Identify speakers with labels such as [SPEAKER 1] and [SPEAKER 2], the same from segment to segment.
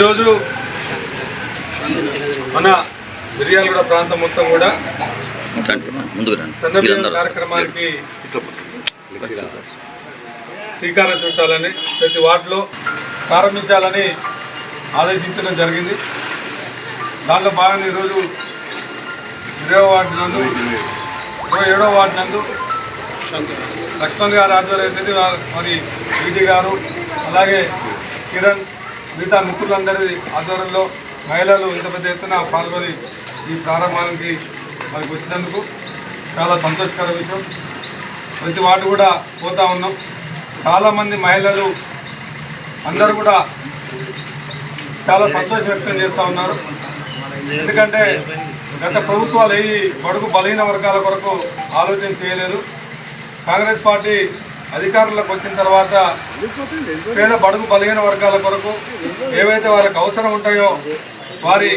[SPEAKER 1] ఈరోజు మన మిర్యాలగూడ ప్రాంతం మొత్తం కూడా. కార్యక్రమానికి శ్రీకారం చుట్టాలని ప్రతి వార్డులో ప్రారంభించాలని ఆదేశించడం జరిగింది దాంట్లో భాగంగా ఈరోజు ఇరవై వార్డు నందు ఇరవై ఏడవ వార్డు నందు లక్ష్మణ్ గారు ఆధ్వర్యంలో వారు- మరి వీటి గారు అలాగే కిరణ్ మిగతా మిత్రులందరి ఆధ్వర్యంలో మహిళలు ఇంత పెద్ద ఎత్తున పాల్గొని ఈ ప్రారంభానికి మనకు వచ్చినందుకు చాలా సంతోషకర విషయం. ప్రతి వాటి కూడా పోతా ఉన్నాం. చాలామంది మహిళలు అందరూ కూడా చాలా సంతోషం వ్యక్తం చేస్తూ ఉన్నారు. ఎందుకంటే గత ప్రభుత్వాలు ఏ బడుగు బలహీన వర్గాల కొరకు ఆలోచన చేయలేదు. కాంగ్రెస్ పార్టీ అధికారంలోకి వచ్చిన తర్వాత పేద బడుగు బలహీన వర్గాల కొరకు ఏవైతే వాళ్ళకి అవసరం ఉంటాయో వారి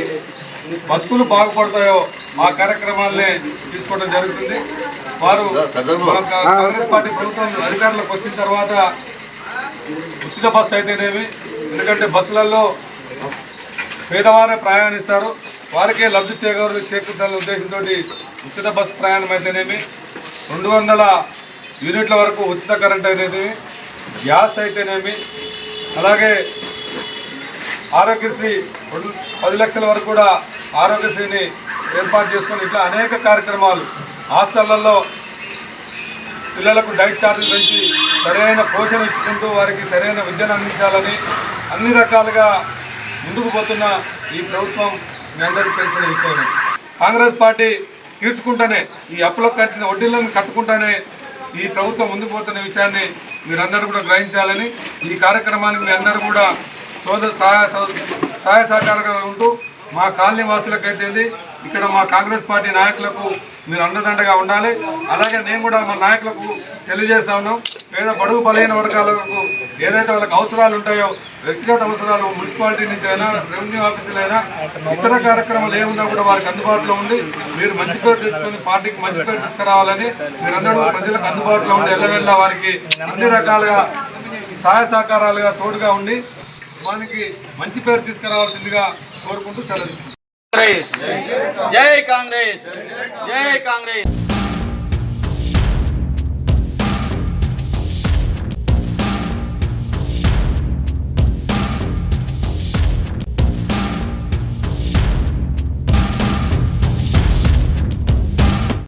[SPEAKER 1] బతుకులు బాగుపడతాయో ఆ కార్యక్రమాలనే తీసుకోవడం జరుగుతుంది. వారు కాంగ్రెస్ పార్టీ ప్రభుత్వం అధికారంలోకి వచ్చిన తర్వాత ఉచిత బస్సు అయితేనేమి ఎందుకంటే బస్సులలో పేదవారే ప్రయాణిస్తారు. వారికే లబ్ధి చేకూరు చేకూర్చాలనే ఉద్దేశంతో ఉచిత బస్సు ప్రయాణం అయితేనేమి రెండు వందల యూనిట్ల వరకు ఉచిత కరెంట్ అనేది గ్యాస్ అయితేనేమి అలాగే ఆరోగ్యశ్రీ పది లక్షల వరకు కూడా ఆరోగ్యశ్రీని ఏర్పాటు చేసుకొని ఇట్లా అనేక కార్యక్రమాలు హాస్టళ్ళలో పిల్లలకు డైట్ ఛార్జీలు పెంచి సరైన పోషణ ఇచ్చుకుంటూ వారికి సరైన విద్యను అందించాలని అన్ని రకాలుగా ముందుకు పోతున్న ఈ ప్రభుత్వం మీ అందరికీ తెలిసిన విషయమే. కాంగ్రెస్ పార్టీ తీర్చుకుంటూనే ఈ అప్పులకు కట్టిన వడ్డీలను కట్టుకుంటూనే ఈ ప్రభుత్వం ముందుకు పోతున్న విషయాన్ని మీరందరూ కూడా గ్రహించాలని ఈ కార్యక్రమానికి మీ అందరూ కూడా సోదర సహాయ సహాయ సహకారంగా ఉంటూ మా కాలనీ వాసులకైతే ఇక్కడ మా కాంగ్రెస్ పార్టీ నాయకులకు మీరు అండదండగా ఉండాలి. అలాగే నేను కూడా మా నాయకులకు తెలియజేస్తా ఉన్నాం. పేద బడుగు బలహీన వర్గాలకు ఏదైతే వాళ్ళకి అవసరాలు ఉంటాయో వ్యక్తిగత అవసరాలు మున్సిపాలిటీ నుంచి అయినా రెవెన్యూ ఆఫీసులు అయినా ఇతర కార్యక్రమాలు ఏమున్నా కూడా వారికి అందుబాటులో ఉంది మీరు మంచి పేరు తెచ్చుకొని పార్టీకి మంచి పేరు తీసుకురావాలని మీరందరూ ప్రజలకు అందుబాటులో ఉండి ఎల్లవెళ్ళ వారికి అన్ని రకాలుగా సహాయ సహకారాలుగా తోడుగా ఉండి వానికి మంచి పేరు తీసుకురావాల్సిందిగా కోరుకుంటూ సెలవు
[SPEAKER 2] కాంగ్రెస్ జై కాంగ్రెస్. జై కాంగ్రెస్.